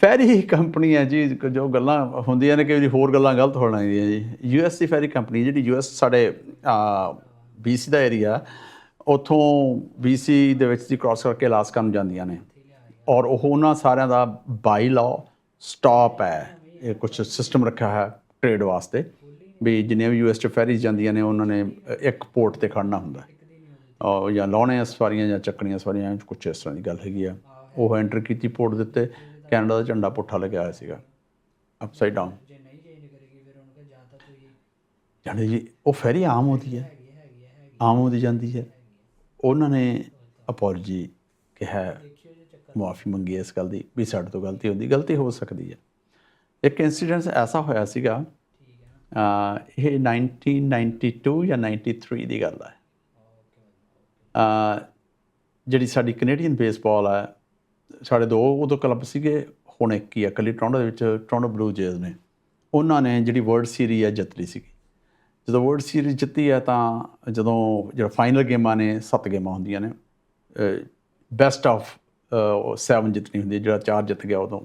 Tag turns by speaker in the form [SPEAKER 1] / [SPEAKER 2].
[SPEAKER 1] Ferry company ਹੈ ਜੀ, ਜੋ ਗੱਲਾਂ ਹੁੰਦੀਆਂ ਨੇ ਕਿ ਵੀ ਹੋਰ ਗੱਲਾਂ ਗਲਤ ਹੋਣ ਲੱਗਦੀਆਂ ਜੀ। ਯੂਐਸ ਦੀ ਫੈਰੀ ਕੰਪਨੀ, ਜਿਹੜੀ ਯੂਐਸ ਸਾਡੇ ਬੀਸੀ ਦਾ ਏਰੀਆ, ਉਥੋਂ ਬੀਸੀ ਦੇ ਵਿੱਚ ਦੀ ਕ੍ਰਾਸ ਕਰਕੇ ਅਲਾਸਕਾ ਨੂੰ ਜਾਂਦੀਆਂ ਨੇ। ਔਰ ਉਹ ਉਹਨਾਂ ਸਾਰਿਆਂ ਦਾ ਬਾਈ ਲਾਅ ਸਟਾਪ ਹੈ। ਇਹ ਕੁਝ ਸਿਸਟਮ ਰੱਖਿਆ ਹੈ ਟ੍ਰੇਡ ਵਾਸਤੇ। ਵੀ ਜਿੰਨੇ ਵੀ ਯੂਐਸ ਚ ਫੈਰੀਜ਼ ਜਾਂਦੀਆਂ ਨੇ, ਉਹਨਾਂ ਨੇ ਇੱਕ ਪੋਰਟ ਤੇ ਖੜਨਾ ਹੁੰਦਾ। ਔਰ ਜਾਂ ਲਾਉਣੇ ਸਵਾਰੀਆਂ ਜਾਂ ਚੱਕਣੀਆਂ ਸਵਾਰੀਆਂ ਕੁਝ ਇਸ ਤਰ੍ਹਾਂ ਦੀ ਗੱਲ ਹੈਗੀ ਆ। ਉਹ ਐਂਟਰ ਕੀਤੀ ਪੋਰਟ ਦੇ ਉੱਤੇ। ਕੈਨੇਡਾ ਦਾ ਝੰਡਾ ਪੁੱਠਾ ਲੱਗਿਆ ਹੋਇਆ ਸੀਗਾ ਅਪਸਾਈਡ ਡਾਊਨ
[SPEAKER 2] ਜੇ ਨਹੀਂ ਚੇਂਜ ਕਰੇਗੀ ਫਿਰ ਉਹਨਾਂ ਕਹੇ ਜਾਂ ਤਾਂ ਤੁਸੀਂ
[SPEAKER 1] ਜਾਣੀ ਜੀ ਉਹ ਫੈਰੀ ਆਮ ਹੁੰਦੀ ਹੈ। ਆਮ ਹੁੰਦੀ ਜਾਂਦੀ ਹੈ। ਉਹਨਾਂ ਨੇ ਅਪੋਲੋਜੀ ਕਿਹਾ ਮਾਫੀ ਮੰਗੀ ਇਸ ਗੱਲ ਦੀ ਵੀ ਸਾਡੇ ਤੋਂ ਗਲਤੀ ਹੁੰਦੀ ਗਲਤੀ ਹੋ ਸਕਦੀ ਹੈ। ਇੱਕ ਇਨਸੀਡੈਂਟ ਐਸਾ ਹੋਇਆ ਸੀਗਾ ਇਹ 1992 ਜਾਂ 93 ਦੀ ਗੱਲ ਹੈ। ਜਿਹੜੀ ਸਾਡੀ ਕੈਨੇਡੀਅਨ ਬੇਸਬਾਲ ਹੈ ਸਾਡੇ ਦੋ ਉਦੋਂ ਕਲੱਬ ਸੀਗੇ, ਹੁਣ ਇੱਕ ਹੀ ਆ ਇਕੱਲੀ ਟੋਰਾਂਟੋ ਦੇ ਵਿੱਚ ਟੋਰਾਂਟੋ ਬਲੂ ਜੇਜ਼ ਨੇ। ਉਹਨਾਂ ਨੇ ਜਿਹੜੀ ਵਰਲਡ ਸੀਰੀਜ਼ ਹੈ ਜਿੱਤ ਲਈ ਸੀਗੀ। ਜਦੋਂ ਵਰਲਡ ਸੀਰੀਜ਼ ਜਿੱਤੀ ਹੈ ਤਾਂ ਜਦੋਂ ਜਿਹੜਾ ਫਾਈਨਲ ਗੇਮਾਂ ਨੇ, ਸੱਤ ਗੇਮਾਂ ਹੁੰਦੀਆਂ ਨੇ ਬੈਸਟ ਆਫ 7 ਜਿੱਤਣੀ ਹੁੰਦੀ ਹੈ ਜਿਹੜਾ ਚਾਰ ਜਿੱਤ ਗਿਆ ਉਦੋਂ।